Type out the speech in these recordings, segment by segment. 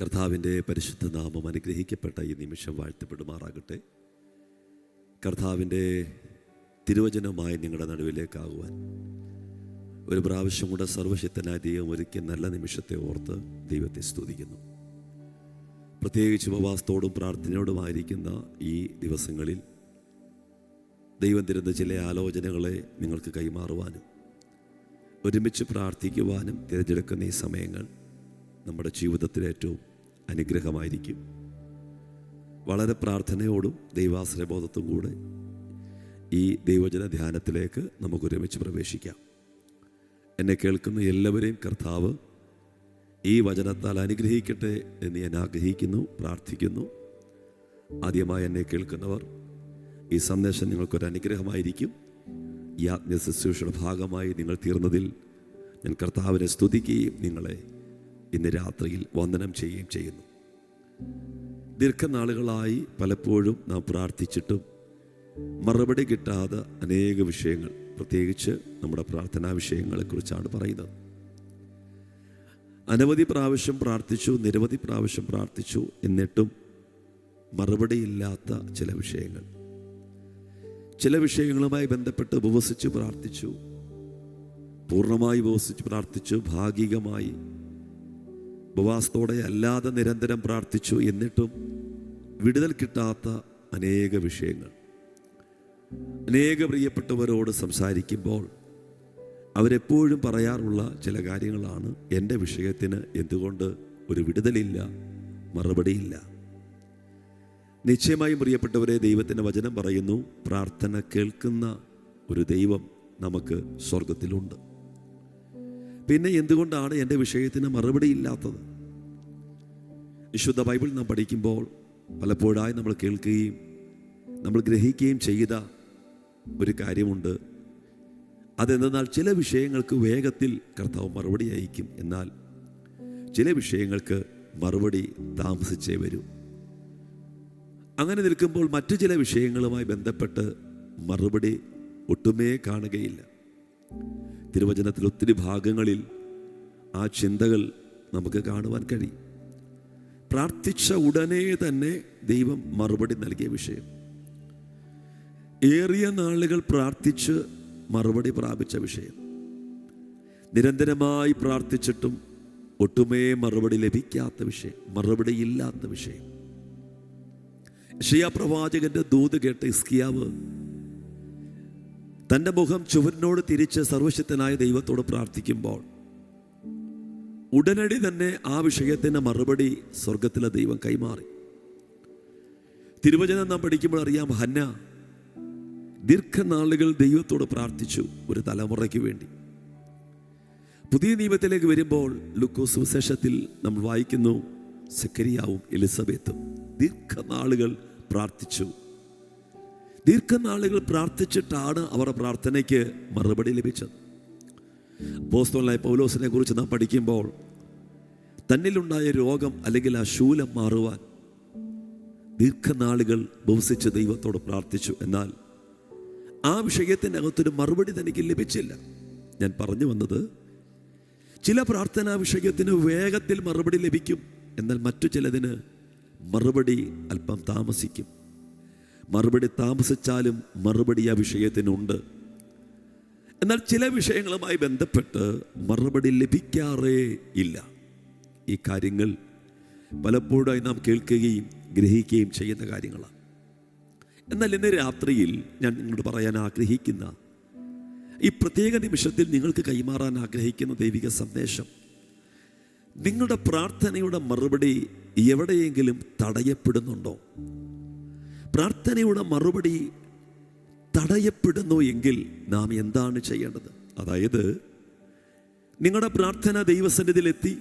കർത്താവിന്റെ പരിശുദ്ധ നാമം അനുഗ്രഹിക്കപ്പെട്ട ഈ നിമിഷം വാഴ്ത്തപ്പെടുമാറാകട്ടെ. കർത്താവിന്റെ തിരുവചനമായി നിങ്ങളുടെ നടുവിലേക്കാകുവാൻ ഒരു പ്രാവശ്യം കൂടെ സർവശക്തനായ ദൈവം ഒരുക്കിയ നല്ല നിമിഷത്തെ ഓർത്ത് ദൈവത്തെ സ്തുതിക്കുന്നു. പ്രത്യേകിച്ച് ഉപവാസത്തോടും പ്രാർത്ഥനയോടുമായിരിക്കുന്ന ഈ ദിവസങ്ങളിൽ ദൈവം തരുന്ന ചില ആലോചനകളെ നിങ്ങൾക്ക് കൈമാറുവാനും ഒരുമിച്ച് പ്രാർത്ഥിക്കുവാനും തിരഞ്ഞെടുക്കുന്ന ഈ സമയങ്ങൾ നമ്മുടെ ജീവിതത്തിൽ ഏറ്റവും അനുഗ്രഹമായിരിക്കും. വളരെ പ്രാർത്ഥനയോടും ദൈവാശ്രയബോധത്തും കൂടെ ഈ ദൈവജന ധ്യാനത്തിലേക്ക് നമുക്ക് ഒരുമിച്ച് പ്രവേശിക്കാം. എന്നെ കേൾക്കുന്ന എല്ലാവരെയും കർത്താവ് ഈ വചനത്താൽ അനുഗ്രഹിക്കട്ടെ എന്ന് ഞാൻ ആഗ്രഹിക്കുന്നു പ്രാർത്ഥിക്കുന്നു. ആദ്യമായി എന്നെ കേൾക്കുന്നവർ ഈ സന്ദേശം നിങ്ങൾക്കൊരു അനുഗ്രഹമായിരിക്കും. ഈ ആത്മീയ ശുശ്രൂഷയുടെ ഭാഗമായി നിങ്ങൾ തീർന്നതിൽ ഞാൻ കർത്താവിനെ സ്തുതിക്കുകയും നിങ്ങളെ ഇന്ന് രാത്രിയിൽ വന്ദനം ചെയ്യുകയും ചെയ്യുന്നു. ദീർഘനാളുകളായി പലപ്പോഴും നാം പ്രാർത്ഥിച്ചിട്ടും മറുപടി കിട്ടാതെ അനേക വിഷയങ്ങൾ പ്രത്യേകിച്ച് നമ്മുടെ പ്രാർത്ഥനാ വിഷയങ്ങളെക്കുറിച്ചാണ് പറയുന്നത്. അനവധി പ്രാവശ്യം പ്രാർത്ഥിച്ചു നിരവധി പ്രാവശ്യം പ്രാർത്ഥിച്ചു എന്നിട്ടും മറുപടിയില്ലാത്ത ചില വിഷയങ്ങൾ. ചില വിഷയങ്ങളുമായി ബന്ധപ്പെട്ട് ഉപവസിച്ച് പ്രാർത്ഥിച്ചു പൂർണമായി ഉപവസിച്ച് പ്രാർത്ഥിച്ചു ഭാഗികമായി ഉപവാസത്തോടെ അല്ലാതെ നിരന്തരം പ്രാർത്ഥിച്ചു എന്നിട്ടും വിടുതൽ കിട്ടാത്ത അനേക വിഷയങ്ങൾ. അനേക പ്രിയപ്പെട്ടവരോട് സംസാരിക്കുമ്പോൾ അവരെപ്പോഴും പറയാറുള്ള ചില കാര്യങ്ങളാണ് എന്റെ വിഷയത്തിന് എന്തുകൊണ്ട് ഒരു വിടുതലില്ല മറുപടിയില്ല. നിശ്ചയമായും പ്രിയപ്പെട്ടവരെ ദൈവത്തിന്റെ വചനം പറയുന്നു പ്രാർത്ഥന കേൾക്കുന്ന ഒരു ദൈവം നമുക്ക് സ്വർഗത്തിലുണ്ട് പിന്നെ എന്തുകൊണ്ടാണ് എന്റെ വിഷയത്തിന് മറുപടി ഇല്ലാത്തത്? വിശുദ്ധ ബൈബിൾ നാം പഠിക്കുമ്പോൾ പലപ്പോഴായി നമ്മൾ കേൾക്കുകയും നമ്മൾ ഗ്രഹിക്കുകയും ചെയ്ത ഒരു കാര്യമുണ്ട്. അതെന്തെന്നാൽ ചില വിഷയങ്ങൾക്ക് വേഗത്തിൽ കർത്താവ് മറുപടി അയക്കും എന്നാൽ ചില വിഷയങ്ങൾക്ക് മറുപടി താമസിച്ചേ വരൂ. അങ്ങനെ നിൽക്കുമ്പോൾ മറ്റു ചില വിഷയങ്ങളുമായി ബന്ധപ്പെട്ട് മറുപടി ഒട്ടുമേ കാണുകയില്ല. തിരുവചനത്തിൽ ഒത്തിരി ഭാഗങ്ങളിൽ ആ ചിന്തകൾ നമുക്ക് കാണുവാൻ കഴിയും. പ്രാർത്ഥിച്ച ഉടനെ തന്നെ ദൈവം മറുപടി നൽകിയ വിഷയം. ഏറിയ നാളുകൾ പ്രാർത്ഥിച്ച് മറുപടി പ്രാപിച്ച വിഷയം. നിരന്തരമായി പ്രാർത്ഥിച്ചിട്ടും ഒട്ടുമേ മറുപടി ലഭിക്കാത്ത വിഷയം മറുപടി ഇല്ലാത്ത വിഷയം. ഷിയ പ്രവാചകന്റെ ദൂത് കേട്ട ഇസ്കിയാവ് തന്റെ മുഖം ചുവരിനോട് തിരിച്ച് സർവശക്തനായ ദൈവത്തോട് പ്രാർത്ഥിക്കുമ്പോൾ ഉടനടി തന്നെ ആ വിഷയത്തിന്റെ മറുപടി സ്വർഗത്തിലെ ദൈവം കൈമാറി. തിരുവചനം നാം പഠിക്കുമ്പോൾ അറിയാം ഹന്ന ദീർഘനാളുകൾ ദൈവത്തോട് പ്രാർത്ഥിച്ചു ഒരു തലമുറയ്ക്ക് വേണ്ടി. പുതിയ നിയമത്തിലേക്ക് വരുമ്പോൾ ലുക്കോസ് വിശേഷത്തിൽ നമ്മൾ വായിക്കുന്നു സെക്കരിയാവും എലിസബത്തും ദീർഘനാളുകൾ പ്രാർത്ഥിച്ചു. ദീർഘനാളുകൾ പ്രാർത്ഥിച്ചിട്ടാണ് അവരുടെ പ്രാർത്ഥനയ്ക്ക് മറുപടി ലഭിച്ചത്. പോസ്തോലായ പൗലോസിനെ കുറിച്ച് നാം പഠിക്കുമ്പോൾ തന്നിലുണ്ടായ രോഗം അല്ലെങ്കിൽ ആ ശൂലം മാറുവാൻ ദീർഘനാളുകൾ ഉപവസിച്ച് ദൈവത്തോട് പ്രാർത്ഥിച്ചു എന്നാൽ ആ വിഷയത്തിനകത്തൊരു മറുപടി തനിക്ക് ലഭിച്ചില്ല. ഞാൻ പറഞ്ഞു വന്നത് ചില പ്രാർത്ഥനാ വിഷയത്തിന് വേഗത്തിൽ മറുപടി ലഭിക്കും എന്നാൽ മറ്റു ചിലതിന് മറുപടി അല്പം താമസിക്കും. മറുപടി താമസിച്ചാലും മറുപടി ആ വിഷയത്തിനുണ്ട് എന്നാൽ ചില വിഷയങ്ങളുമായി ബന്ധപ്പെട്ട് മറുപടി ലഭിക്കാറേ ഇല്ല. ഈ കാര്യങ്ങൾ പലപ്പോഴായി നാം കേൾക്കുകയും ഗ്രഹിക്കുകയും ചെയ്യുന്ന കാര്യങ്ങളാണ്. എന്നാൽ ഇന്ന് രാത്രിയിൽ ഞാൻ നിങ്ങളോട് പറയാൻ ആഗ്രഹിക്കുന്ന ഈ പ്രത്യേക നിമിഷത്തിൽ നിങ്ങൾക്ക് കൈമാറാൻ ആഗ്രഹിക്കുന്ന ദൈവിക സന്ദേശം നിങ്ങളുടെ പ്രാർത്ഥനയുടെ മറുപടി എവിടെയെങ്കിലും തടയപ്പെടുന്നുണ്ടോ? പ്രാർത്ഥനയുടെ മറുപടി തടയപ്പെടുന്നു എങ്കിൽ നാം എന്താണ് ചെയ്യേണ്ടത്? അതായത് നിങ്ങളുടെ പ്രാർത്ഥന ദൈവസന്നിധിയിലെത്തി.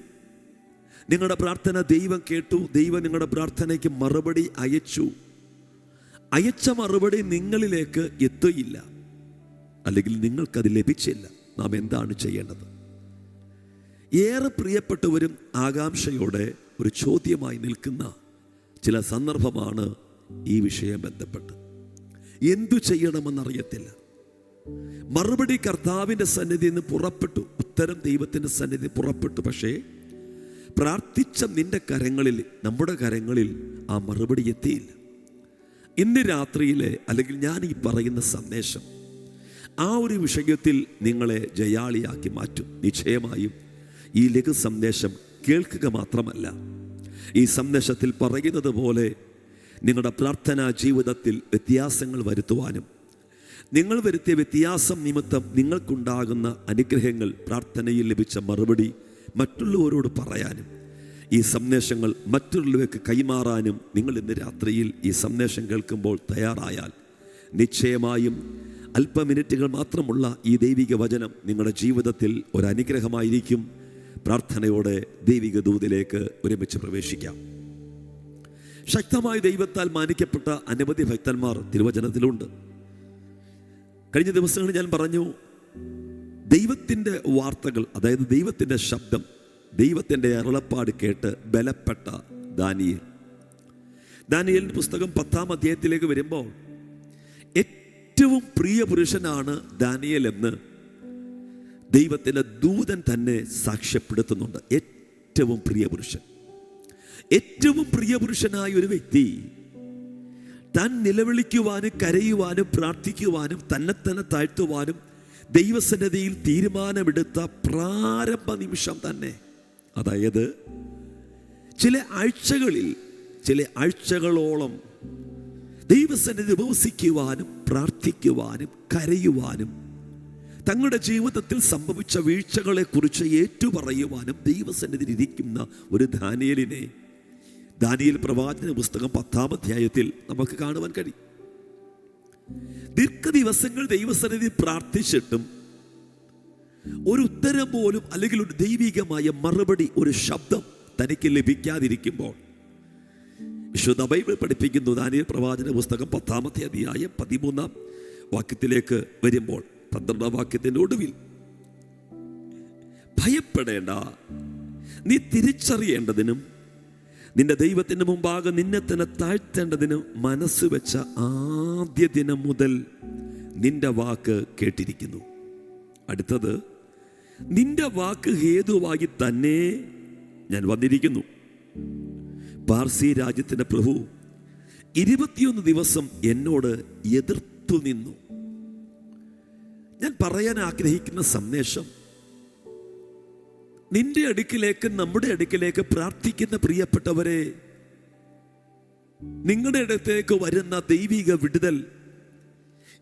നിങ്ങളുടെ പ്രാർത്ഥന ദൈവം കേട്ടു. ദൈവം നിങ്ങളുടെ പ്രാർത്ഥനയ്ക്ക് മറുപടി അയച്ചു. അയച്ച മറുപടി നിങ്ങളിലേക്ക് എത്തുകയില്ല. അല്ലെങ്കിൽ നിങ്ങൾക്കത് ലഭിച്ചില്ല. നാം എന്താണ് ചെയ്യേണ്ടത്? ഏറെ പ്രിയപ്പെട്ടവരും ആകാംക്ഷയോടെ ഒരു ചോദ്യമായി നിൽക്കുന്ന ചില സന്ദർഭമാണ് ഈ വിഷയം ബന്ധപ്പെട്ട്. എന്തു ചെയ്യണമെന്നറിയത്തില്ല. മറുപടി കർത്താവിന്റെ സന്നിധിയിൽ നിന്ന് പുറപ്പെട്ടു. ഉത്തരം ദൈവത്തിന്റെ സന്നിധി പുറപ്പെട്ടു. പക്ഷേ പ്രാർത്ഥിച്ച നിന്റെ കരങ്ങളിൽ നമ്മുടെ കരങ്ങളിൽ ആ മറുപടി എത്തിയില്ല. ഇന്ന് രാത്രിയിലെ അല്ലെങ്കിൽ ഞാൻ ഈ പറയുന്ന സന്ദേശം ആ ഒരു വിഷയത്തിൽ നിങ്ങളെ ജയാളിയാക്കി മാറ്റും. നിശ്ചയമായും ഈ ലഘു സന്ദേശം കേൾക്കുക മാത്രമല്ല. ഈ സന്ദേശത്തിൽ പറയുന്നത് പോലെ നിങ്ങളുടെ പ്രാർത്ഥനാ ജീവിതത്തിൽ വ്യത്യാസങ്ങൾ വരുത്തുവാനും നിങ്ങൾ വരുത്തിയ വ്യത്യാസം നിമിത്തം നിങ്ങൾക്കുണ്ടാകുന്ന അനുഗ്രഹങ്ങൾ പ്രാർത്ഥനയിൽ ലഭിച്ച മറുപടി മറ്റുള്ളവരോട് പറയാനും ഈ സന്ദേശങ്ങൾ മറ്റുള്ളവർക്ക് കൈമാറാനും നിങ്ങൾ ഇന്ന് രാത്രിയിൽ ഈ സന്ദേശം കേൾക്കുമ്പോൾ തയ്യാറായാൽ നിശ്ചയമായും അല്പ മിനിറ്റുകൾ മാത്രമുള്ള ഈ ദൈവിക വചനം നിങ്ങളുടെ ജീവിതത്തിൽ ഒരു അനുഗ്രഹമായിരിക്കും. പ്രാർത്ഥനയോടെ ദൈവിക ദൂതിലേക്ക് ഒരുമിച്ച് പ്രവേശിക്കാം. ശക്തമായ ദൈവത്താൽ മാനിക്കപ്പെട്ട അനവധി ഭക്തന്മാർ തിരുവചനത്തിലുണ്ട്. കഴിഞ്ഞ ദിവസങ്ങളിൽ ഞാൻ പറഞ്ഞു ദൈവത്തിന്റെ വാർത്തകൾ അതായത് ദൈവത്തിന്റെ ശബ്ദം ദൈവത്തിന്റെ അരുളപ്പാട് കേട്ട് ബലപ്പെട്ട ദാനിയൽ. ദാനിയലിന്റെ പുസ്തകം പത്താം അധ്യായത്തിലേക്ക് വരുമ്പോൾ ഏറ്റവും പ്രിയ പുരുഷനാണ് ദാനിയൽ എന്ന് ദൈവത്തിന്റെ ദൂതൻ തന്നെ സാക്ഷ്യപ്പെടുത്തുന്നുണ്ട്. ഏറ്റവും പ്രിയ പുരുഷൻ. ഏറ്റവും പ്രിയപുരുഷനായ ഒരു വ്യക്തി താൻ നിലവിളിക്കുവാനും കരയുവാനും പ്രാർത്ഥിക്കുവാനും തന്നെ തന്നെ താഴ്ത്തുവാനും ദൈവസന്നതിയിൽ തീരുമാനമെടുത്ത പ്രാരംഭ നിമിഷം തന്നെ. അതായത് ചില ആഴ്ചകളിൽ ചില ആഴ്ചകളോളം ദൈവസന്നിധി ഉപവസിക്കുവാനും പ്രാർത്ഥിക്കുവാനും കരയുവാനും തങ്ങളുടെ ജീവിതത്തിൽ സംഭവിച്ച വീഴ്ചകളെക്കുറിച്ച് ഏറ്റുപറയുവാനും പറയുവാനും ഇരിക്കുന്ന ഒരു ദാനിയലിനെ ദാനിയൽ പ്രവാചന പുസ്തകം പത്താം അധ്യായത്തിൽ നമുക്ക് കാണുവാൻ കഴിയും. ദീർഘ ദിവസങ്ങൾ ദൈവസന്നിധി പ്രാർത്ഥിച്ചിട്ടും ഒരു ഉത്തരം പോലും അല്ലെങ്കിൽ ഒരു ദൈവികമായ മറുപടി ഒരു ശബ്ദം തനിക്ക് ലഭിക്കാതിരിക്കുമ്പോൾ വിശുദ്ധ ബൈബിൾ പഠിപ്പിക്കുന്നു. ദാനിയൽ പ്രവാചന പുസ്തകം പത്താമത്തെ അധ്യായം പതിമൂന്നാം വാക്യത്തിലേക്ക് വരുമ്പോൾ പന്ത്രണ്ടാം വാക്യത്തിന്റെ ഒടുവിൽ ഭയപ്പെടേണ്ട നീ തിരിച്ചറിയേണ്ടതിനും നിന്റെ ദൈവത്തിന് മുമ്പാകെ നിന്നെ തന്നെ താഴ്ത്തേണ്ടതിന് മനസ്സ് വെച്ച ആദ്യ ദിനം മുതൽ നിന്റെ വാക്ക് കേട്ടിരിക്കുന്നു. അടുത്തത് നിന്റെ വാക്ക് ഹേതുവായി തന്നെ ഞാൻ വന്നിരിക്കുന്നു. പാർസി രാജ്യത്തിന്റെ പ്രഭു ഇരുപത്തിയൊന്ന് ദിവസം എന്നോട് എതിർത്തു നിന്നു ഞാൻ പറയാൻ ആഗ്രഹിക്കുന്ന സന്ദേശം നിന്റെ അടുക്കിലേക്ക് നമ്മുടെ അടുക്കിലേക്ക് പ്രാർത്ഥിക്കുന്ന പ്രിയപ്പെട്ടവരെ നിങ്ങളുടെ അടുത്തേക്ക് വരുന്ന ദൈവിക വിടുതൽ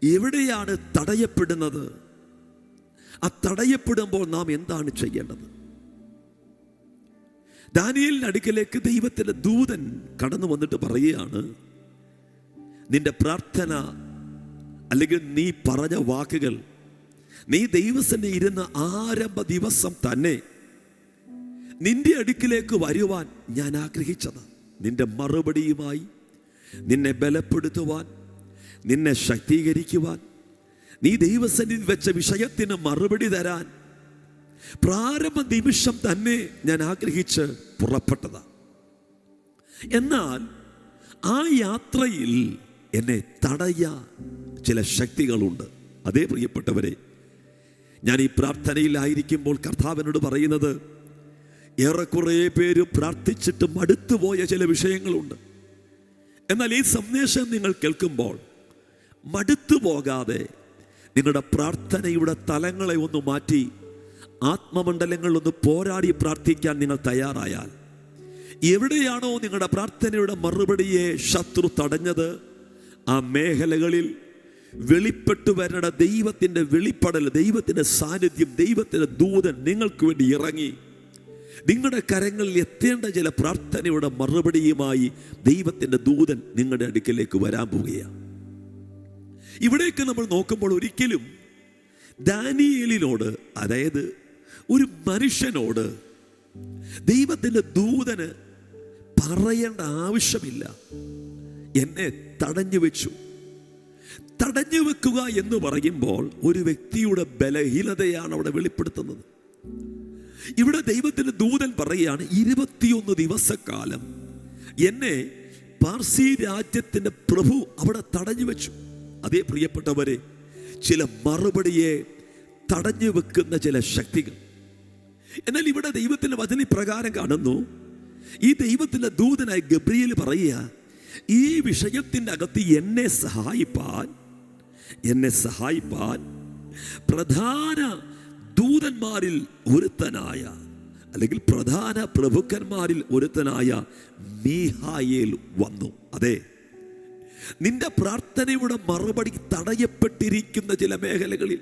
എവിടെയാണ് തടയപ്പെടുന്നത്? ആ തടയപ്പെടുമ്പോൾ നാം എന്താണ് ചെയ്യേണ്ടത്? ദാനിയലിന്റെ അടുക്കിലേക്ക് ദൈവത്തിന്റെ ദൂതൻ കടന്നു വന്നിട്ട് പറയുകയാണ് നിന്റെ പ്രാർത്ഥന അല്ലെങ്കിൽ നീ പറഞ്ഞ വാക്കുകൾ നീ ദൈവസന്നെ ഇരുന്ന ആരംഭ ദിവസം തന്നെ നിന്റെ അടുക്കിലേക്ക് വരുവാൻ ഞാൻ ആഗ്രഹിച്ചത്. നിന്റെ മറുപടിയുമായി നിന്നെ ബലപ്പെടുത്തുവാൻ നിന്നെ ശക്തീകരിക്കുവാൻ നീ ദൈവസന്നിധി വെച്ച വിഷയത്തിന് മറുപടി തരാൻ പ്രാരംഭ നിമിഷം തന്നെ ഞാൻ ആഗ്രഹിച്ച് പുറപ്പെട്ടതാണ് എന്നാൽ ആ യാത്രയിൽ എന്നെ തടയ ചില ശക്തികളുണ്ട്. അതേ പ്രിയപ്പെട്ടവരെ ഞാൻ ഈ പ്രാർത്ഥനയിലായിരിക്കുമ്പോൾ കർത്താവിനോട് പറയുന്നത് ഏറെക്കുറെ പേര് പ്രാർത്ഥിച്ചിട്ട് മടുത്തുപോയ ചില വിഷയങ്ങളുണ്ട്. എന്നാൽ ഈ സന്ദേശം നിങ്ങൾ കേൾക്കുമ്പോൾ മടുത്തു പോകാതെ നിങ്ങളുടെ പ്രാർത്ഥനയുടെ തലങ്ങളെ ഒന്ന് മാറ്റി ആത്മമണ്ഡലങ്ങളിൽ ഒന്ന് പോരാടി പ്രാർത്ഥിക്കാൻ നിങ്ങൾ തയ്യാറായാൽ എവിടെയാണോ നിങ്ങളുടെ പ്രാർത്ഥനയുടെ മറുപടിയെ ശത്രു തടഞ്ഞത് ആ മേഖലകളിൽ വെളിപ്പെട്ടു വരേണ്ട ദൈവത്തിന്റെ വെളിപ്പെടൽ ദൈവത്തിന്റെ സാന്നിധ്യം ദൈവത്തിന്റെ ദൂതൻ നിങ്ങൾക്ക് വേണ്ടി ഇറങ്ങി നിങ്ങളുടെ കരങ്ങളിൽ എത്തേണ്ട ചില പ്രാർത്ഥനയുടെ മറുപടിയുമായി ദൈവത്തിന്റെ ദൂതൻ നിങ്ങളുടെ അടുക്കലേക്ക് വരാൻ പോവുകയാണ്. ഇവിടേക്ക് നമ്മൾ നോക്കുമ്പോൾ ഒരിക്കലും ദാനിയേലിനോട് അതായത് ഒരു മനുഷ്യനോട് ദൈവത്തിന്റെ ദൂതന് പറയേണ്ട ആവശ്യമില്ല. എന്നെ തടഞ്ഞു വെച്ചു. തടഞ്ഞു വെക്കുക എന്ന് പറയുമ്പോൾ ഒരു വ്യക്തിയുടെ ബലഹീനതയാണ് അവിടെ വെളിപ്പെടുത്തുന്നത്. ഇവിടെ ദൈവത്തിന്റെ ദൂതൻ പറയുകയാണ് ഇരുപത്തിയൊന്ന് ദിവസക്കാലം എന്നെ പാർസി രാജ്യത്തിന്റെ പ്രഭു അവിടെ തടഞ്ഞു വെച്ചു. അതേ പ്രിയപ്പെട്ടവരെ ചില മറുപടിയെ തടഞ്ഞു വെക്കുന്ന ചില ശക്തികൾ. എന്നാൽ ഇവിടെ ദൈവത്തിന്റെ വചന പ്രകാരം കാണുന്നു. ഈ ദൈവത്തിന്റെ ദൂതനായ ഗബ്രിയൽ പറയുക ഈ വിഷയത്തിന്റെ അകത്ത് എന്നെ സഹായിപ്പാൻ എന്നെ സഹായിപ്പാൻ പ്രധാന ദൂതന്മാരിൽ ഒരുത്തനായ അല്ലെങ്കിൽ പ്രധാന പ്രഭുക്കന്മാരിൽ ഒരുത്തനായ മീഹായേൽ വന്നു. അതെ നിന്റെ പ്രാർത്ഥനയുടെ മറുപടി തടയപ്പെട്ടിരിക്കുന്ന ചില മേഖലകളിൽ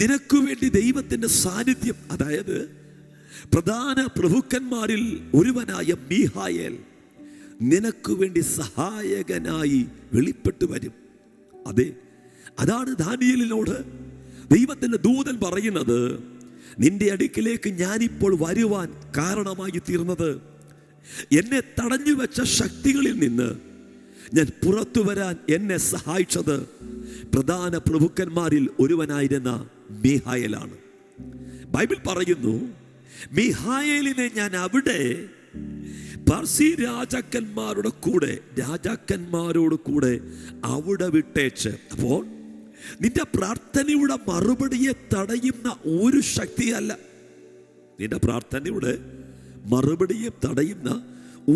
നിനക്കു വേണ്ടി ദൈവത്തിന്റെ സാന്നിധ്യം അതായത് പ്രധാന പ്രഭുക്കന്മാരിൽ ഒരുവനായ മീഹായേൽ നിനക്കു വേണ്ടി സഹായകനായി വെളിപ്പെട്ടു വരും. അതെ അതാണ് ദാനിയലിനോട് ദൈവത്തിന്റെ ദൂതൻ പറയുന്നത് നിന്റെ അടുക്കിലേക്ക് ഞാനിപ്പോൾ വരുവാൻ കാരണമായി തീർന്നത്. എന്നെ തടഞ്ഞു വെച്ച ശക്തികളിൽ നിന്ന് ഞാൻ പുറത്തു വരാൻ എന്നെ സഹായിച്ചത് പ്രധാന പ്രഭുക്കന്മാരിൽ ഒരുവനായിരുന്ന മീഹായലാണ്. ബൈബിൾ പറയുന്നു മീഹായേലിനെ ഞാൻ അവിടെ പർസി രാജാക്കന്മാരുടെ കൂടെ രാജാക്കന്മാരോട് കൂടെ അവിടെ വിട്ടേച്ച്. അപ്പോൾ നിന്റെ പ്രാർത്ഥനയുടെ മറുപടിയെ തടയുന്ന ഒരു ശക്തിയല്ല. നിന്റെ പ്രാർത്ഥനയുടെ മറുപടിയെ തടയുന്ന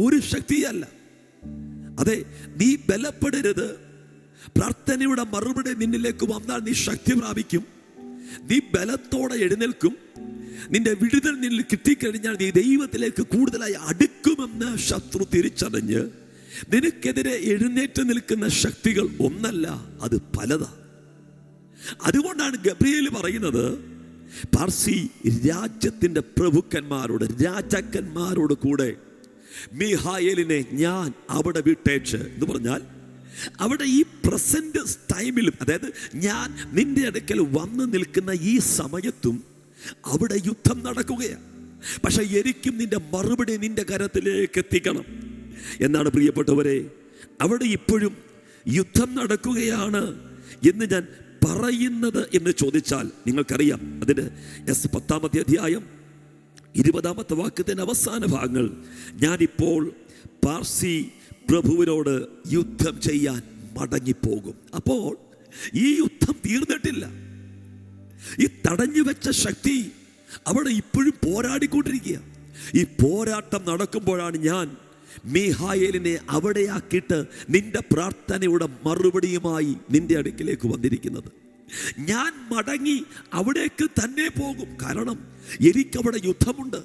ഒരു ശക്തിയല്ല. അതെ നീ ബലപ്പെടരുത്. പ്രാർത്ഥനയുടെ മറുപടി നിന്നിലേക്ക് വന്നാൽ നീ ശക്തി പ്രാപിക്കും. നീ ബലത്തോടെ എഴുന്നേൽക്കും. നിന്റെ വിടുതൽ നിന്നിൽ കിട്ടിക്കഴിഞ്ഞാൽ നീ ദൈവത്തിലേക്ക് കൂടുതലായി അടുക്കുമെന്ന് ശത്രു തിരിച്ചറിഞ്ഞ് നിനക്കെതിരെ എഴുന്നേറ്റ് നിൽക്കുന്ന ശക്തികൾ ഒന്നല്ല അത് പലതാ. അതുകൊണ്ടാണ് ഗബ്രിയേൽ പറയുന്നത് പാർസി രാജ്യത്തിന്റെ പ്രഭുക്കന്മാരോട് രാജാക്കന്മാരോട് കൂടെ മീഹായലിനെ ഞാൻ അവിടെ വിട്ടേച്ച് എന്ന് പറഞ്ഞാൽ അവിടെ ഈ പ്രസന്റ് ടൈമിലും അതായത് ഞാൻ നിന്റെ അടുക്കൽ വന്നു നിൽക്കുന്ന ഈ സമയത്തും അവിടെ യുദ്ധം നടക്കുകയാണ്. പക്ഷെ എനിക്കും നിന്റെ മറുപടി നിന്റെ കരത്തിലേക്ക് എത്തിക്കണം. എന്നാണ് പ്രിയപ്പെട്ടവരെ അവിടെ ഇപ്പോഴും യുദ്ധം നടക്കുകയാണ് എന്ന് ഞാൻ പറയുന്നത് എന്ന് ചോദിച്ചാൽ നിങ്ങൾക്കറിയാം. അതിന് എസ് പത്താമത്തെ അധ്യായം ഇരുപതാമത്തെ വാക്യത്തിന്റെ അവസാന ഭാഗങ്ങൾ. ഞാനിപ്പോൾ പാർസി പ്രഭുവിനോട് യുദ്ധം ചെയ്യാൻ മടങ്ങിപ്പോകും. അപ്പോൾ ഈ യുദ്ധം തീർന്നിട്ടില്ല. ഈ തടഞ്ഞു വെച്ച ശക്തി അവിടെ ഇപ്പോഴും പോരാടിക്കൊണ്ടിരിക്കുക ഈ പോരാട്ടം നടക്കുമ്പോഴാണ് ഞാൻ മീഹായേലിനെ അവിടെയാക്കിയിട്ട് നിന്റെ പ്രാർത്ഥനയുടെ മറുപടിയുമായി നിന്റെ അടുക്കിലേക്ക് വന്നിരിക്കുന്നത്. ഞാൻ മടങ്ങി അവിടേക്ക് തന്നെ പോകും. കാരണം എനിക്കവിടെ യുദ്ധമുണ്ട്.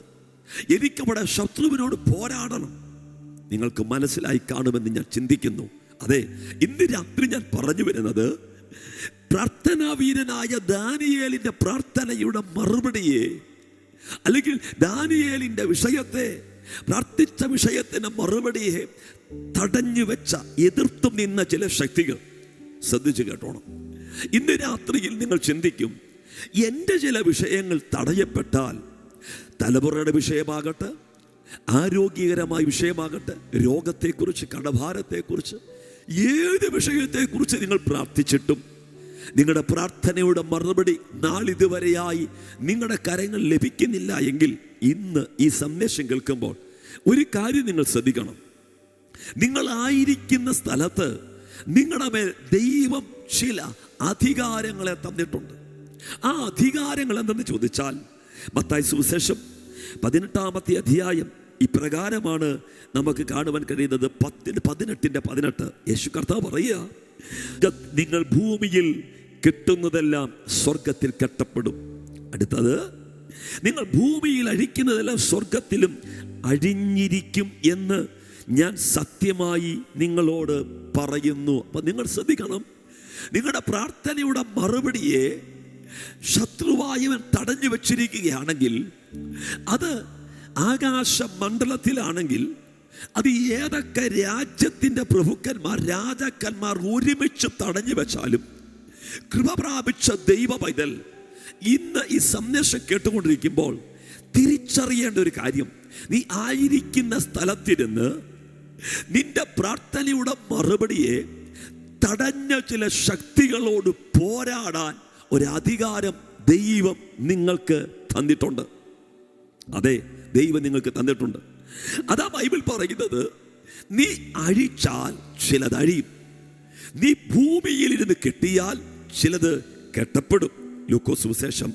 എനിക്കവിടെ ശത്രുവിനോട് പോരാടണം. നിങ്ങൾക്ക് മനസ്സിലായി കാണുമെന്ന് ഞാൻ ചിന്തിക്കുന്നു. അതെ ഇന്ന് രാത്രി ഞാൻ പറഞ്ഞു വരുന്നത് പ്രാർത്ഥനാവീരനായ ദാനിയേലിന്റെ പ്രാർത്ഥനയുടെ മറുപടിയെ അല്ലെങ്കിൽ ദാനിയേലിന്റെ വിഷയത്തെ പ്രാർത്ഥിച്ച വിഷയത്തിന് മറുപടിയെ തടഞ്ഞു വെച്ച എതിർത്തും നിന്ന ചില ശക്തികൾ. ശ്രദ്ധിച്ചു കേട്ടോണം. ഇന്ന് രാത്രിയിൽ നിങ്ങൾ ചിന്തിക്കും എന്റെ ചില വിഷയങ്ങൾ തടയപ്പെട്ടാൽ തലമുറയുടെ വിഷയമാകട്ടെ ആരോഗ്യകരമായ വിഷയമാകട്ടെ രോഗത്തെക്കുറിച്ച് കടഭാരത്തെക്കുറിച്ച് ഏത് വിഷയത്തെക്കുറിച്ച് നിങ്ങൾ പ്രാർത്ഥിച്ചിട്ടും നിങ്ങളുടെ പ്രാർത്ഥനയുടെ മറുപടി നാളിതുവരെയായി നിങ്ങളുടെ കരങ്ങൾ ലഭിക്കുന്നില്ല എങ്കിൽ ഇന്ന് ഈ സന്ദേശം കേൾക്കുമ്പോൾ ഒരു കാര്യം നിങ്ങൾ ശ്രദ്ധിക്കണം. നിങ്ങളായിരിക്കുന്ന സ്ഥലത്ത് നിങ്ങളുടെ മേൽ ദൈവം ചില അധികാരങ്ങളെ തന്നിട്ടുണ്ട്. ആ അധികാരങ്ങൾ എന്തെന്ന് ചോദിച്ചാൽ മത്തായി സുവിശേഷം പതിനെട്ടാമത്തെ അധ്യായം ഇപ്രകാരമാണ് നമുക്ക് കാണുവാൻ കഴിയുന്നത് പത്തിന് പതിനെട്ടിന്റെ പതിനെട്ട്. യേശു കർത്താവ് പറയുക നിങ്ങൾ ഭൂമിയിൽ കിട്ടുന്നതെല്ലാം സ്വർഗത്തിൽ കെട്ടപ്പെടും. അടുത്തത് നിങ്ങൾ ഭൂമിയിൽ അഴിക്കുന്നതെല്ലാം സ്വർഗത്തിലും അഴിഞ്ഞിരിക്കും എന്ന് ഞാൻ സത്യമായി നിങ്ങളോട് പറയുന്നു. അപ്പൊ നിങ്ങൾ ശ്രദ്ധിക്കണം നിങ്ങളുടെ പ്രാർത്ഥനയുടെ മറുപടിയെ ശത്രുവായവൻ തടഞ്ഞു വച്ചിരിക്കുകയാണെങ്കിൽ അത് ആകാശ മണ്ഡലത്തിലാണെങ്കിൽ അത് ഏതൊക്കെ രാജ്യത്തിന്റെ പ്രഭുക്കന്മാർ രാജാക്കന്മാർ ഒരുമിച്ച് തടഞ്ഞു വെച്ചാലും കൃപ പ്രാപിച്ച ദൈവ പൈതൽ ഇന്ന് ഈ സന്ദേശം കേട്ടുകൊണ്ടിരിക്കുമ്പോൾ തിരിച്ചറിയേണ്ട ഒരു കാര്യം. നീ ആയിരിക്കുന്ന സ്ഥലത്തിരുന്ന് നിന്റെ പ്രാർത്ഥനയുടെ മറുപടിയെ തടഞ്ഞ ചില ശക്തികളോട് പോരാടാൻ ഒരധികാരം ദൈവം നിങ്ങൾക്ക് തന്നിട്ടുണ്ട്. അതെ ദൈവം നിങ്ങൾക്ക് തന്നിട്ടുണ്ട്. അതാ ബൈബിൾ പറയുന്നത് നീ അഴിച്ചാൽ ചിലത് അഴിയും. നീ ഭൂമിയിൽ ഇരുന്ന് കെട്ടിയാൽ ചിലത് കെട്ടപ്പെടും. ലൂക്കോസ് സുവിശേഷം.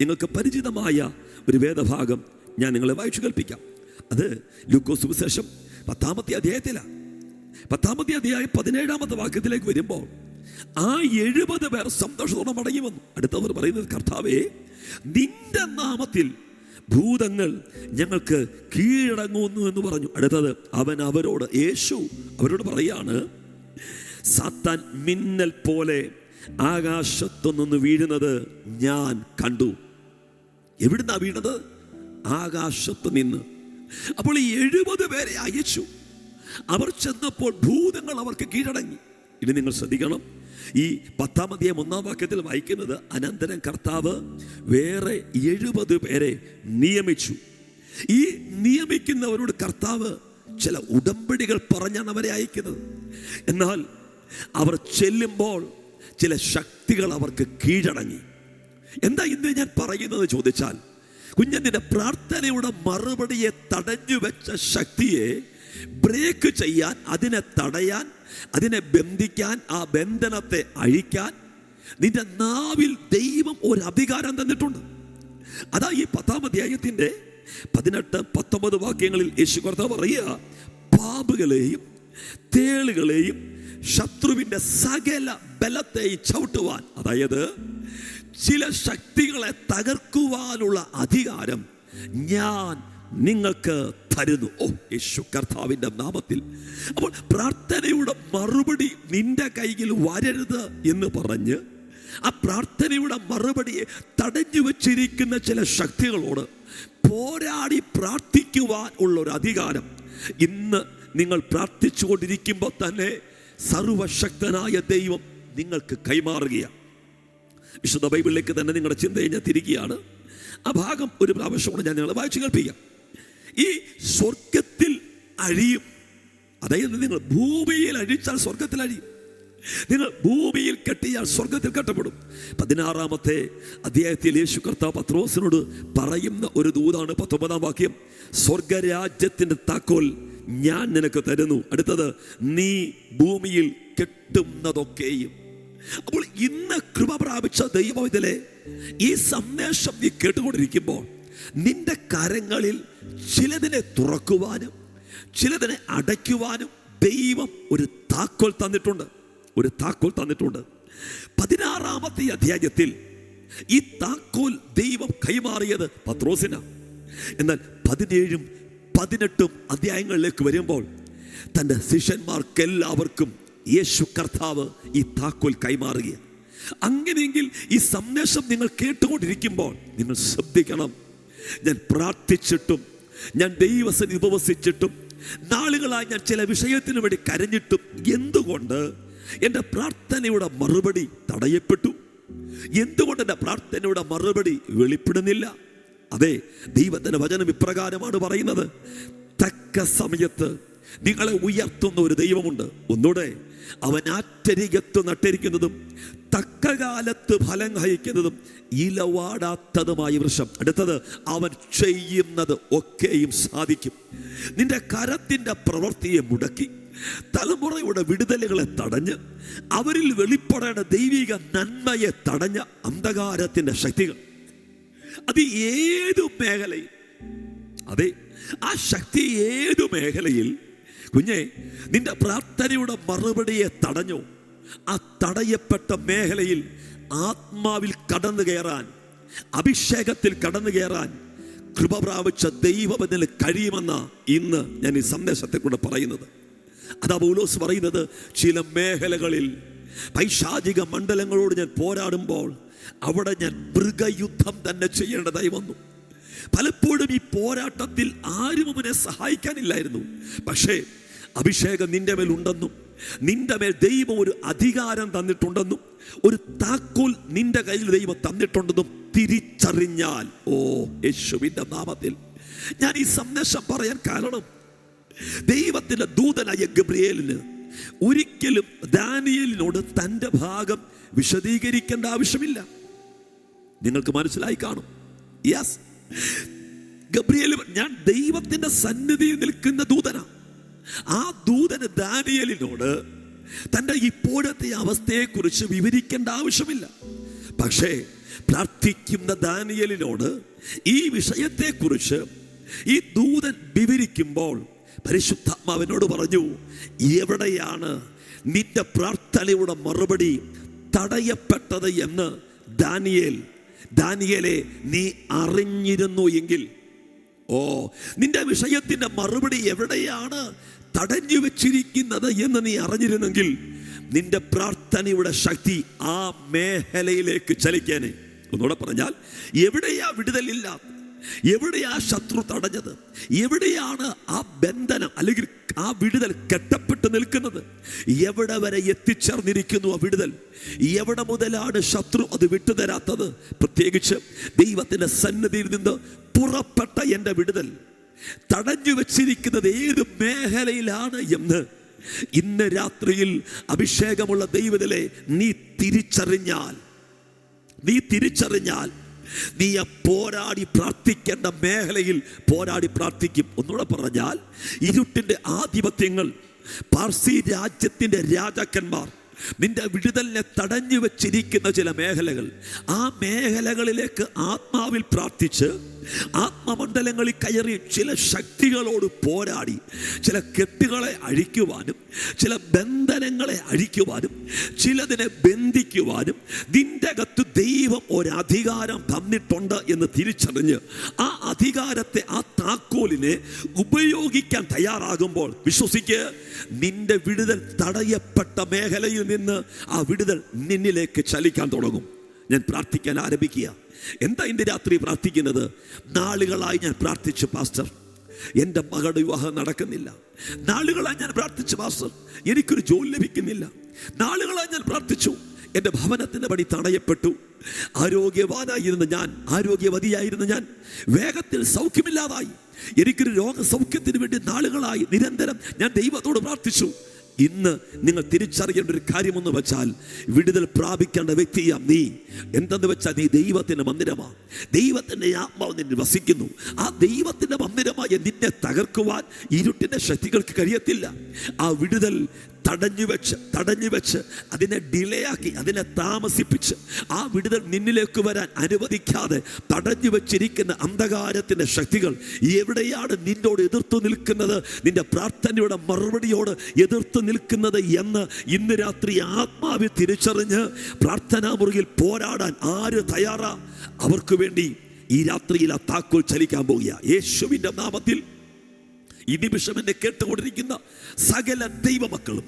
നിങ്ങൾക്ക് പരിചിതമായ ഒരു വേദഭാഗം ഞാൻ നിങ്ങളെ വായിച്ചു കൽപ്പിക്കാം അത് ലൂക്കോസ് സുവിശേഷം പത്താമത്തെ അധ്യായത്തിലാണ് പത്താമത്തെ അധ്യായം പതിനേഴാമത്തെ വാക്യത്തിലേക്ക് വരുമ്പോൾ ആ എഴുപത് പേർ സന്തോഷത്തോടെ മടങ്ങി വന്നു. അടുത്തവർ പറയുന്നത് കർത്താവേ നിന്റെ നാമത്തിൽ ഭൂതങ്ങൾ ഞങ്ങൾക്ക് കീഴടങ്ങുന്നു എന്ന് പറഞ്ഞു. അടുത്തത് അവൻ അവരോട് യേശു അവരോട് പറയാണ് സാത്താൻ മിന്നൽ പോലെ ആകാശത്തുനിന്ന് വീഴുന്നത് ഞാൻ കണ്ടു. എവിടുന്നാ വീണത്? ആകാശത്ത് നിന്ന് അപ്പോൾ ഈ എഴുപത് പേരെ അയച്ചു അവർ ചെന്നപ്പോൾ ഭൂതങ്ങൾ അവർക്ക് കീഴടങ്ങി. ഇനി നിങ്ങൾ ശ്രദ്ധിക്കണം. ഈ പത്താം അധ്യായം ഒന്നാം വാക്യത്തിൽ വായിക്കുന്നത് അനന്തരം കർത്താവ് വേറെ എഴുപത് പേരെ നിയമിച്ചു. ഈ നിയമിക്കുന്നവരോട് കർത്താവ് ചില ഉടമ്പടികൾ പറഞ്ഞാണ് അവരെ അയക്കുന്നത്. എന്നാൽ അവർ ചെല്ലുമ്പോൾ ചില ശക്തികൾ അവർക്ക് കീഴടങ്ങി. എന്താ ഇന്ന് ഞാൻ പറയുന്നത് ചോദിച്ചാൽ കുഞ്ഞന്റെ പ്രാർത്ഥനയുടെ മറുപടിയെ തടഞ്ഞു വെച്ച ശക്തിയെ ബ്രേക്ക് ചെയ്യാൻ അതിനെ തടയാൻ അതിനെ ബന്ധിക്കാൻ ആ ബന്ധനത്തെ അഴിക്കാൻ നിന്റെ നാവിൽ ദൈവം ഒരു അധികാരം തന്നിട്ടുണ്ട്. അതാ ഈ പത്താം അധ്യായത്തിന്റെ പതിനെട്ട് പത്തൊമ്പത് വാക്യങ്ങളിൽ യേശു കർത്താവ് പറയുക പാമ്പുകളെയും തേളുകളെയും ശത്രുവിന്റെ സകല ബലത്തെയും ചവിട്ടുവാൻ അതായത് ചില ശക്തികളെ തകർക്കുവാനുള്ള അധികാരം ഞാൻ നിങ്ങൾക്ക് തരുന്നു ഓ യേശു കർത്താവിന്റെ നാമത്തിൽ. അപ്പോൾ പ്രാർത്ഥനയുടെ മറുപടി നിന്റെ കയ്യിൽ വരരുത് എന്ന് പറഞ്ഞ് ആ പ്രാർത്ഥനയുടെ മറുപടിയെ തടഞ്ഞു വച്ചിരിക്കുന്ന ചില ശക്തികളോട് പോരാടി പ്രാർത്ഥിക്കുവാൻ ഉള്ള ഒരു അധികാരം ഇന്ന് നിങ്ങൾ പ്രാർത്ഥിച്ചുകൊണ്ടിരിക്കുമ്പോൾ തന്നെ സർവശക്തനായ ദൈവം നിങ്ങൾക്ക് കൈമാറുകയാണ്. വിശുദ്ധ ബൈബിളിലേക്ക് തന്നെ നിങ്ങളുടെ ചിന്തയെ ഞാൻ ആ ഭാഗം ഒരു പ്രാവശ്യം കൂടെ ഞാൻ നിങ്ങളെ വായിച്ചു കേൾപ്പിക്കാം. ഈ സ്വർഗത്തിൽ അഴിയും. അതായത് നിങ്ങൾ ഭൂമിയിൽ അഴിച്ചാൽ സ്വർഗത്തിൽ അഴിയും. നിങ്ങൾ ഭൂമിയിൽ കെട്ടിയാൽ സ്വർഗത്തിൽ കെട്ടപ്പെടും. പതിനാറാമത്തെ അധ്യായത്തിൽ യേശു കർത്താവ് പത്രോസിനോട് പറയുന്ന ഒരു ദൂതാണ് പത്തൊമ്പതാം വാക്യം സ്വർഗരാജ്യത്തിന്റെ താക്കോൽ ഞാൻ നിനക്ക് തരുന്നു. അടുത്തത് നീ ഭൂമിയിൽ കെട്ടുന്നതൊക്കെയും. അപ്പോൾ ഇന്ന് കൃപ പ്രാപിച്ച ദൈവം ഇതിലെ ഈ സന്ദേശം നീ കേട്ടുകൊണ്ടിരിക്കുമ്പോൾ നിന്റെ കരങ്ങളിൽ ചിലതിനെ തുറക്കുവാനും ചിലതിനെ അടയ്ക്കുവാനും ദൈവം ഒരു താക്കോൽ തന്നിട്ടുണ്ട്. ഒരു താക്കോൽ തന്നിട്ടുണ്ട്. പതിനാറാമത്തെ അധ്യായത്തിൽ ഈ താക്കോൽ ദൈവം കൈമാറിയത് പത്രോസിന. എന്നാൽ പതിനേഴും പതിനെട്ടും അധ്യായങ്ങളിലേക്ക് വരുമ്പോൾ തന്റെ ശിഷ്യന്മാർക്കെല്ലാവർക്കും യേശു കർത്താവ് ഈ താക്കോൽ കൈമാറുകയാണ്. അങ്ങനെയെങ്കിൽ ഈ സന്ദേശം നിങ്ങൾ കേട്ടുകൊണ്ടിരിക്കുമ്പോൾ നിങ്ങൾ ശ്രദ്ധിക്കണം. ഞാൻ പ്രാർത്ഥിച്ചിട്ടും ഞാൻ ദൈവസനി ഉപവസിച്ചിട്ടും നാളുകളായി ഞാൻ ചില വിഷയത്തിന് വേണ്ടി കരഞ്ഞിട്ടും എന്തുകൊണ്ട് എന്റെ പ്രാർത്ഥനയുടെ മറുപടി തടയപ്പെട്ടു? എന്തുകൊണ്ട് എന്റെ പ്രാർത്ഥനയുടെ മറുപടി വെളിപ്പെടുന്നില്ല? അതെ ദൈവത്തിന്റെ വചനം ഇപ്രകാരമാണ് പറയുന്നത്. തക്ക സമയത്ത് നിങ്ങളെ ഉയർത്തുന്ന ഒരു ദൈവമുണ്ട്. ഒന്നുകൂടെ അവൻ ആറ്റരികത്ത് നട്ടിരിക്കുന്നതും തക്ക കാലത്ത് ഫലം കഴിക്കുന്നതും ഇലവാടാത്തതുമായ വൃക്ഷം. അടുത്തത് അവൻ ചെയ്യുന്നത് ഒക്കെയും സാധിക്കും. നിന്റെ കരത്തിന്റെ പ്രവൃത്തിയെ മുടക്കി തലമുറയുടെ വിടുതലുകളെ തടഞ്ഞ് അവരിൽ വെളിപ്പെടേണ്ട ദൈവിക നന്മയെ തടഞ്ഞ അന്ധകാരത്തിന്റെ ശക്തികൾ. അത് ഏതു മേഖലയിൽ? അതെ ആ ശക്തി ഏതു മേഖലയിൽ? കുഞ്ഞെ നിന്റെ പ്രാർത്ഥനയുടെ മറുപടിയെ തടഞ്ഞു. ആ തടയപ്പെട്ട മേഖലയിൽ ആത്മാവിൽ കടന്നു കയറാൻ അഭിഷേകത്തിൽ കടന്നു കയറാൻ കൃപ പ്രാപിച്ച ദൈവത്തിന് കഴിയുമെന്ന ഇന്ന് ഞാൻ ഈ സന്ദേശത്തെ കൂടെ പറയുന്നത്. അതാ പൗലോസ് പറയുന്നത് ചില മേഖലകളിൽ പൈശാചിക മണ്ഡലങ്ങളോട് ഞാൻ പോരാടുമ്പോൾ അവിടെ ഞാൻ മൃഗയുദ്ധം തന്നെ ചെയ്യേണ്ടതായി വന്നു. പലപ്പോഴും ഈ പോരാട്ടത്തിൽ ആരും അവനെ സഹായിക്കാനില്ലായിരുന്നു. പക്ഷേ അഭിഷേകം നിന്റെ മേൽ ഉണ്ടെന്നും നിന്റെ മേൽ ദൈവം ഒരു അധികാരം തന്നിട്ടുണ്ടെന്നും ഒരു താക്കോൽ നിന്റെ കയ്യിൽ ദൈവം തന്നിട്ടുണ്ടെന്നും തിരിച്ചറിഞ്ഞാൽ ഓ യേശുവിന്റെ നാമത്തിൽ ഞാൻ ഈ സന്ദേശം പറയാൻ കാരണം ദൈവത്തിന്റെ ദൂതനായ ഗബ്രിയേലിന് ഒരിക്കലും ദാനിയലിനോട് തന്റെ ഭാഗം വിശദീകരിക്കേണ്ട ആവശ്യമില്ല. നിങ്ങൾക്ക് മനസ്സിലായി കാണും. യെസ് ഗബ്രിയേൽ ഞാൻ ദൈവത്തിന്റെ സന്നിധിയിൽ നിൽക്കുന്ന ദൂതനാ. ആ ദൂതന് ദാനിയലിനോട് തന്റെ ഇപ്പോഴത്തെ അവസ്ഥയെക്കുറിച്ച് വിവരിക്കേണ്ട ആവശ്യമില്ല. പക്ഷേ പ്രാർത്ഥിക്കുന്ന ദാനിയലിനോട് ഈ വിഷയത്തെക്കുറിച്ച് ഈ ദൂതൻ വിവരിക്കുമ്പോൾ പരിശുദ്ധാത്മാവിനോട് പറഞ്ഞു എവിടെയാണ് നിന്റെ പ്രാർത്ഥനയുടെ മറുപടി തടയപ്പെട്ടത് എന്ന് ദാനിയേൽ ദാനിയേലെ നീ അറിഞ്ഞിരുന്നു എങ്കിൽ ഓ നിന്റെ വിഷയത്തിന്റെ മറുപടി എവിടെയാണ് തടഞ്ഞു വെച്ചിരിക്കുന്നത് എന്ന് നീ അറിഞ്ഞിരുന്നെങ്കിൽ നിന്റെ പ്രാർത്ഥനയുടെ ശക്തി ആ മേഖലയിലേക്ക് ചലിക്കാനേ. ഒന്നുകൂടെ പറഞ്ഞാൽ എവിടെയാ വിടുതലില്ലാത്ത എവിടെയാ ശത്രു തടഞ്ഞത്? എവിടെയാണ് ആ ബന്ധനം അല്ലെങ്കിൽ ആ വിടുതൽ കെട്ടപ്പെട്ട് നിൽക്കുന്നത്? എവിടെ വരെ എത്തിച്ചേർന്നിരിക്കുന്നു ആ വിടുതൽ? എവിടെ മുതലാണ് ശത്രു അത് വിട്ടുതരാത്തത്? പ്രത്യേകിച്ച് ദൈവത്തിന്റെ സന്നദ്ധിയിൽ നിന്ന് പുറപ്പെട്ട എന്റെ വിടുതൽ. തടഞ്ഞു വെച്ചിരിക്കുന്നത് ഏത് മേഖലയിലാണ് എന്ന് ഇന്ന് രാത്രിയിൽ അഭിഷേകമുള്ള ദൈവത്തിലെ നീ തിരിച്ചറിഞ്ഞാൽ നീ തിരിച്ചറിഞ്ഞാൽ നീ പോരാടി പ്രാർത്ഥിക്കേണ്ട മേഖലയിൽ പോരാടി പ്രാർത്ഥിക്കും. ഒന്നുകൂടെ പറഞ്ഞാൽ ഇരുട്ടിന്റെ ആധിപത്യങ്ങൾ പാർസി രാജ്യത്തിന്റെ രാജാക്കന്മാർ നിന്റെ വിടുതലിനെ തടഞ്ഞു വെച്ചിരിക്കുന്ന ചില മേഖലകൾ ആ മേഖലകളിലേക്ക് ആത്മാവിൽ പ്രാർത്ഥിച്ച് ആത്മമണ്ഡലങ്ങളിൽ കയറി ചില ശക്തികളോട് പോരാടി ചില കെട്ടുകളെ അഴിക്കുവാനും ചില ബന്ധനങ്ങളെ അഴിക്കുവാനും ചിലതിനെ ബന്ധിക്കുവാനും നിന്റെ അകത്ത് ദൈവം ഒരധികാരം തന്നിട്ടുണ്ട് എന്ന് തിരിച്ചറിഞ്ഞ് ആ അധികാരത്തെ ആ താക്കോലിനെ ഉപയോഗിക്കാൻ തയ്യാറാകുമ്പോൾ വിശ്വസിക്ക് നിന്റെ വിടുതൽ തടയപ്പെട്ട മേഖലയിൽ നിന്ന് ആ വിടുതൽ നിന്നിലേക്ക് ചലിക്കാൻ തുടങ്ങും. ഞാൻ പ്രാർത്ഥിക്കാൻ ആരംഭിക്കുക. എന്താ ഇന്ന് രാത്രി പ്രാർത്ഥിക്കുന്നത്? നാളുകളായി ഞാൻ പ്രാർത്ഥിച്ചു പാസ്റ്റർ. എന്റെ മകളുടെ വിവാഹം നടക്കുന്നില്ല. നാളുകളായി ഞാൻ പ്രാർത്ഥിച്ചു പാസ്റ്റർ. എനിക്കൊരു ജോലി ലഭിക്കുന്നില്ല. നാളുകളായി ഞാൻ പ്രാർത്ഥിച്ചു. എന്റെ ഭവനത്തിന്റെ പണി തടയപ്പെട്ടു. ആരോഗ്യവാനായിരുന്ന ഞാൻ ആരോഗ്യവതിയായിരുന്ന ഞാൻ വേഗത്തിൽ സൗഖ്യമില്ലാതായി. എനിക്കൊരു രോഗസൗഖ്യത്തിന് വേണ്ടി നാളുകളായി നിരന്തരം ഞാൻ ദൈവത്തോട് പ്രാർത്ഥിച്ചു. ഇന്ന് നിങ്ങൾ തിരിച്ചറിയേണ്ട ഒരു കാര്യമെന്ന് വെച്ചാൽ വിടുതൽ പ്രാപിക്കേണ്ട വ്യക്തിയാണ് നീ. എന്തെന്ന് വെച്ചാൽ നീ ദൈവത്തിന്റെ മന്ദിരമാണ് ദൈവത്തിന്റെ ആത്മാവ് നിന്നിൽ വസിക്കുന്നു. ആ ദൈവത്തിന്റെ മന്ദിരമായ നിന്നെ തകർക്കുവാൻ ഇരുട്ടിന്റെ ശക്തികൾക്ക് കഴിയത്തില്ല. ആ വിടുതൽ തടഞ്ഞു വെച്ച് തടഞ്ഞു വെച്ച് അതിനെ ഡിലേ ആക്കി അതിനെ താമസിപ്പിച്ച് ആ വിടുതൽ നിന്നിലേക്ക് വരാൻ അനുവദിക്കാതെ തടഞ്ഞു വെച്ചിരിക്കുന്ന അന്ധകാരത്തിന്റെ ശക്തികൾ എവിടെയാണ് നിന്നോട് എതിർത്തു നിൽക്കുന്നത്? നിന്റെ പ്രാർത്ഥനയുടെ മറുപടിയോട് എതിർത്തു നിൽക്കുന്നത് എന്ന് ഇന്ന് രാത്രി ആത്മാവിൽ തിരിച്ചറിഞ്ഞ് പ്രാർത്ഥനാ മുറിയിൽ പോരാടാൻ ആര് തയ്യാറാ? അവർക്ക് വേണ്ടി ഈ രാത്രിയിൽ ആ താക്കോൽ ചലിക്കാൻ പോകുക. യേശുവിന്റെ നാമത്തിൽ ഈ നിമിഷം എന്നെ കേട്ടുകൊണ്ടിരിക്കുന്ന സകല ദൈവമക്കളും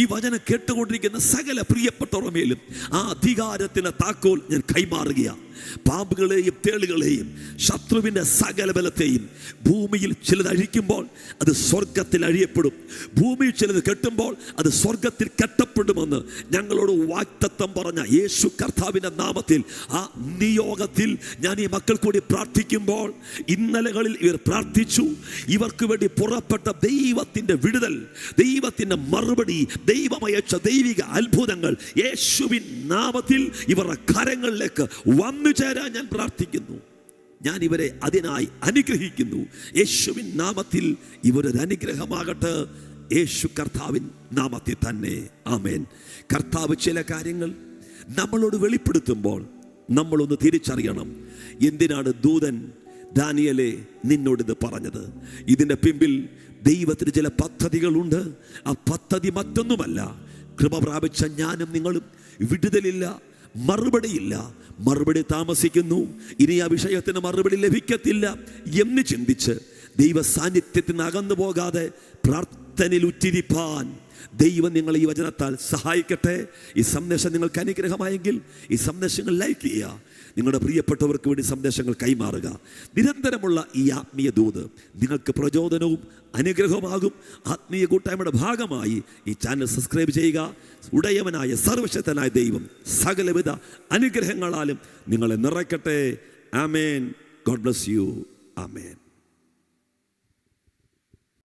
ഈ വചനം കേട്ടുകൊണ്ടിരിക്കുന്ന സകല പ്രിയപ്പെട്ടവർ മേലും ആ അധികാരത്തിന് താക്കോൽ ഞാൻ കൈമാറുകയാണ്. പാമ്പുകളെയും തേളുകളെയും ശത്രുവിന്റെ സകല ബലത്തെയും ഭൂമിയിൽ ചിലത് അഴിക്കുമ്പോൾ അത് സ്വർഗത്തിൽ അഴിയപ്പെടും. ഭൂമിയിൽ ചിലത് കെട്ടുമ്പോൾ അത് സ്വർഗത്തിൽ കെട്ടപ്പെടുമെന്ന് ഞങ്ങളോട് വാക്തത്വം പറഞ്ഞ യേശു കർത്താവിന്റെ നാമത്തിൽ ആ നിയോഗത്തിൽ ഞാൻ ഈ മക്കൾ കൂടി പ്രാർത്ഥിക്കുമ്പോൾ ഇന്നലകളിൽ ഇവർ പ്രാർത്ഥിച്ചു. ഇവർക്ക് വേണ്ടി പുറപ്പെട്ട ദൈവത്തിന്റെ വിടുതൽ ദൈവത്തിന്റെ മറുപടി ദൈവമയച്ച ദൈവിക അത്ഭുതങ്ങൾ യേശുവിൻ നാമത്തിൽ ഇവരുടെ കരങ്ങളിലേക്ക് വന്നു ചേരാൻ ഞാൻ പ്രാർത്ഥിക്കുന്നു. ഞാൻ ഇവരെ അതിനായി അനുഗ്രഹിക്കുന്നു. യേശുവിൻ നാമത്തിൽ ഇവരൊരു അനുഗ്രഹമാകട്ടെ യേശു കർത്താവിൻ നാമത്തിൽ തന്നെ. ആമേൻ. കർത്താവ് ചില കാര്യങ്ങൾ നമ്മളോട് വെളിപ്പെടുത്തുമ്പോൾ നമ്മളൊന്ന് തിരിച്ചറിയണം. എന്തിനാണ് ദൂതൻ ദാനിയലെ നിന്നോടിത് പറഞ്ഞത്? ഇതിന്റെ പിമ്പിൽ ദൈവത്തിന് ചില പദ്ധതികളുണ്ട്. ആ പദ്ധതി മറ്റൊന്നുമല്ല. കൃപ പ്രാപിച്ച ഞാനും നിങ്ങളും വിടുതലില്ല. മറുപടിയില്ല. മറുപടി താമസിക്കുന്നു. ഇനി ആ വിഷയത്തിന് മറുപടി ലഭിക്കത്തില്ല എന്ന് ചിന്തിച്ച് ദൈവ സാന്നിധ്യത്തിന് അകന്നു പോകാതെ പ്രാർത്ഥനയിൽ ഉറ്റിരിപ്പാൻ ദൈവം നിങ്ങൾ ഈ വചനത്താൽ സഹായിക്കട്ടെ. ഈ സന്ദേശം നിങ്ങൾക്ക് അനുഗ്രഹമായെങ്കിൽ ഈ സന്ദേശങ്ങൾ ലൈക്ക് ചെയ്യുക. നിങ്ങളുടെ പ്രിയപ്പെട്ടവർക്ക് വേണ്ടി സന്ദേശങ്ങൾ കൈമാറുക. നിരന്തരമുള്ള ഈ ആത്മീയ ദൂത് നിങ്ങൾക്ക് പ്രചോദനവും അനുഗ്രഹമാകും ആത്മീയ കൂട്ടായ്മയുടെ ഭാഗമായി ഈ ചാനൽ സബ്സ്ക്രൈബ് ചെയ്യുക. ഉടയവനായ സർവശക്തനായ ദൈവം സകലവിധ അനുഗ്രഹങ്ങളാലും നിങ്ങളെ നിറയ്ക്കട്ടെ. ആമേൻ. God bless you. ആമേൻ.